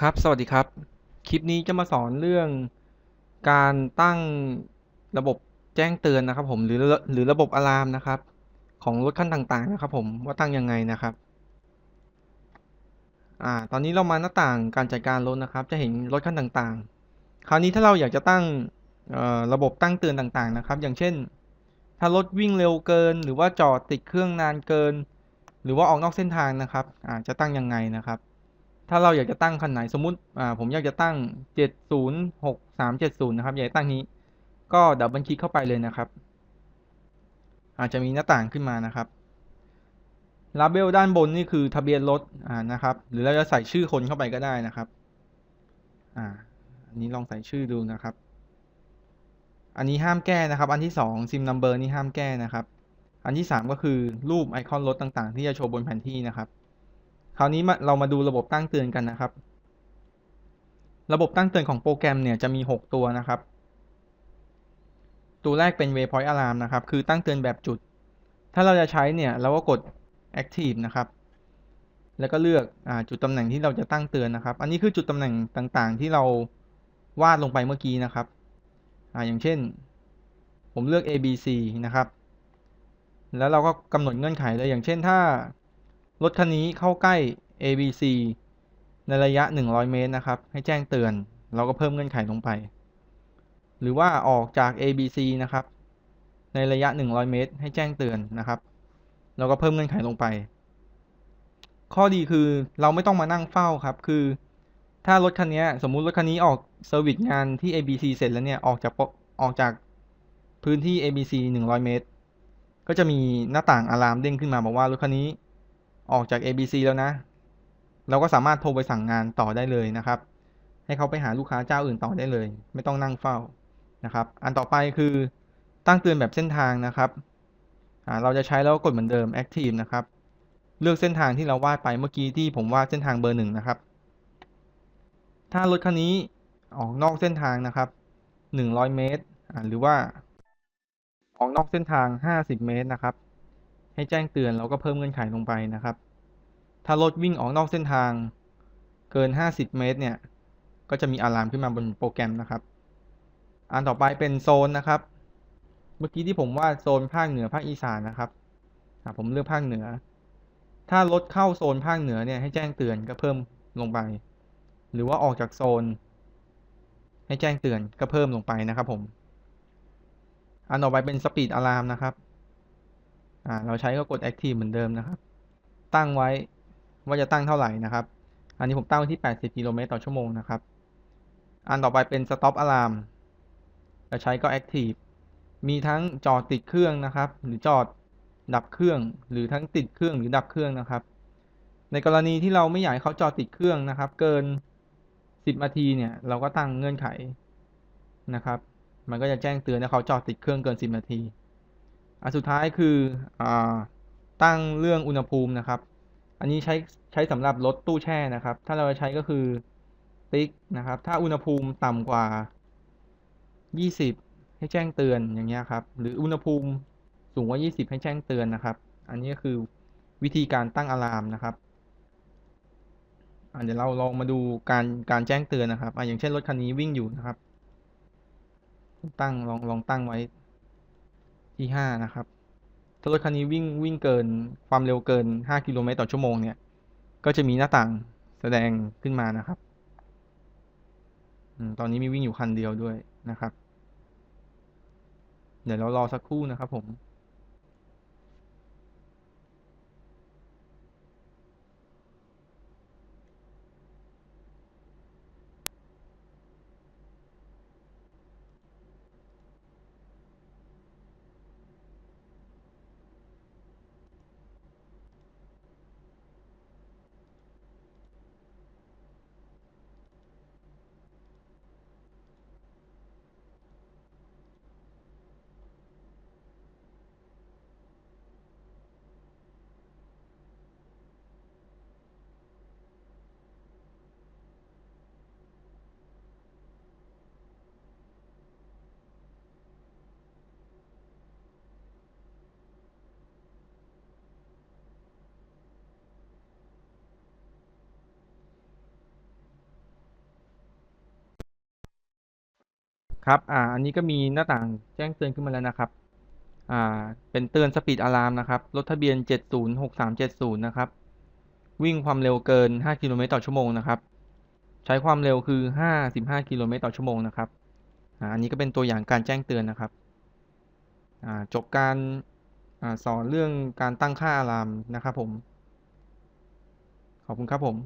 ครับ สวัสดีครับ คลิปนี้จะมาสอนเรื่องการตั้งระบบแจ้งเตือนนะครับ ผม หรือหรือระบบอะลามนะครับ ของรถคันต่างๆนะครับ ผมว่าตั้งยังไงนะครับ อ่า ตอนนี้เรามาหน้าต่างการจัดการรถนะครับ จะเห็นรถคันต่างๆ คราวนี้ถ้าเราอยากจะตั้งระบบตั้งเตือนต่างๆนะครับ อย่างเช่น ถ้ารถวิ่งเร็วเกิน หรือว่าจอดติดเครื่องนานเกิน หรือว่าออกนอกเส้นทางนะครับอ่าจะตั้งยังไงนะครับ ถ้าเราอยากจะตั้งคันไหนสมมุติอ่าผมอยากจะตั้งเจ็ดศูนย์หกสามเจ็ดศูนย์นะครับ อยากตั้งนี้ ก็ดับเบิลคลิกเข้าไปเลยนะครับ อาจจะมีหน้าต่างขึ้นมานะครับลาเบลด้านบนนี่คือทะเบียนรถอ่านะครับ หรือเราจะใส่ชื่อคนเข้าไปก็ได้นะครับอ่าอันนี้ลองใส่ชื่อดูนะครับ อันนี้ห้ามแก้นะครับ อันที่สองซิมนัมเบอร์นี่ห้ามแก้นะครับ อันที่สามก็คือรูปไอคอนรถต่างๆ ที่จะโชว์บนแผนที่นะครับ คราวนี้เรามาดูระบบตั้งเตือนกันนะครับ ระบบตั้งเตือนของโปรแกรมเนี่ยจะมี 6 ตัวนะครับ ตัวแรกเป็น waypoint alarm นะครับ คือตั้งเตือนแบบจุด ถ้าเราจะใช้เนี่ยเราก็กด active นะครับ แล้วก็เลือกอจุดตำแหน่งที่เราจะตั้งเตือนนะครับ อันนี้คือจุดตำแหน่งต่างๆ ที่เราวาดลงไปเมื่อกี้นะครับออย่างเช่น ผมเลือก A B C นะครับ แล้วเราก็กำหนดเงื่อนไขเลยอย่างเช่นถ้า รถคันนี้เข้าใกล้ ABC ในระยะ 100 เมตรนะครับ ให้แจ้งเตือน เราก็เพิ่มเงื่อนไขลงไป หรือว่าออกจาก ABC นะครับ ในระยะ 100 เมตร ให้แจ้งเตือนนะครับเราก็เพิ่มเงื่อนไขลงไป ข้อดีคือเราไม่ต้องมานั่งเฝ้าครับ คือ ถ้ารถคันนี้สมมุติรถคันนี้ออกเซอร์วิสงานที่ ABC เสร็จแล้วเนี่ย ออกจากออกจากพื้นที่ ABC 100 เมตร ก็จะมีหน้าต่างอะลามเด้งขึ้นมาบอกว่ารถคันนี้ ออกจาก ABC แล้วนะ เราก็สามารถโทรไปสั่งงานต่อได้เลยนะครับ ให้เขาไปหาลูกค้าเจ้าอื่นต่อได้เลย ไม่ต้องนั่งเฝ้านะครับ อันต่อไปคือตั้งเตือนแบบเส้นทางนะครับเราจะใช้แล้วกดเหมือนเดิม Active นะครับ เลือกเส้นทางที่เราวาดไปเมื่อกี้ที่ผมวาดเส้นทางเบอร์หนึ่งนะครับ ถ้ารถคันนี้ออกนอกเส้นทางนะครับ100 เมตร หรือว่า ออกนอกเส้นทาง 50 เมตรนะครับ ให้แจ้งเตือนเราก็เพิ่มเงื่อนไขลงไปนะครับ ถ้ารถวิ่งออกนอกเส้นทางเกิน 50 เมตรเนี่ย ก็จะมีอะลามขึ้นมาบนโปรแกรมนะครับ อันต่อไปเป็นโซนนะครับ เมื่อกี้ที่ผมว่าโซนภาคเหนือภาคอีสานนะครับผมเลือกภาคเหนือ ถ้ารถเข้าโซนภาคเหนือเนี่ยให้แจ้งเตือนก็เพิ่มลงไป หรือว่าออกจากโซน ให้แจ้งเตือนก็เพิ่มลงไปนะครับผม อันต่อไปเป็นสปีดอะลามนะครับ อ่าเราใช้ก็กด active เหมือนเดิมนะครับ ตั้งไว้ว่าจะตั้งเท่าไหร่นะครับ อันนี้ผมตั้งไว้ที่ 80กิโลเมตรต่อชั่วโมงนะครับ อันต่อไปเป็น stop alarm เราใช้ก็ active มีทั้งจอดติดเครื่องนะครับ หรือจอดดับเครื่อง หรือทั้งติดเครื่องหรือดับเครื่องนะครับ ในกรณีที่เราไม่อยากให้เขาจอดติดเครื่องนะครับ เกิน 10นาทีเนี่ยเราก็ตั้งเงื่อนไขนะครับ มันก็จะแจ้งเตือนว่าเขาจอดติดเครื่องเกิน 10นาที อันสุดท้ายคืออตั้งเรื่องอุณหภูมินะครับ อันนี้ใช้ใช้สำหรับรถตู้แช่นะครับ ถ้าเราจะใช้ก็คือติ๊กนะครับ ถ้าอุณหภูมิต่ำกว่า 20 ให้แจ้งเตือนอย่างเงี้ยครับ หรืออุณหภูมิสูงกว่า 20 ให้แจ้งเตือนนะครับ อันนี้ก็คือวิธีการตั้งอะลามนะครับเดี๋ยวเราลองมาดูการการแจ้งเตือนนะครับออย่างเช่นรถคันนี้วิ่งอยู่นะครับ ตั้งลองลองตั้งไว้ ที่ห้านะครับถ้ารถคันนี้วิ่งวิ่งเกินความเร็วเกินห้ากิโลเมตรต่อชั่วโมงเนี่ย ก็จะมีหน้าต่างแสดงขึ้นมานะครับตอนนี้มีวิ่งอยู่คันเดียวด้วยนะครับ เดี๋ยวเรารอสักครู่นะครับผม ครับอ่าอันนี้ก็มีหน้าต่างแจ้งเตือนขึ้นมาแล้วนะครับอ่าเป็นเตือนสปีดอะลามนะครับรถทะเบียน 706370 นะครับวิ่งความเร็วเกิน 5 กิโลเมตรต่อชั่วโมงนะครับ ใช้ความเร็วคือ 55 กิโลเมตรต่อชั่วโมงนะครับอ่าอันนี้ก็เป็นตัวอย่างการแจ้งเตือนนะครับอ่าจบการอ่าสอนเรื่องการตั้งค่าอะลามนะครับผม ขอบคุณครับผม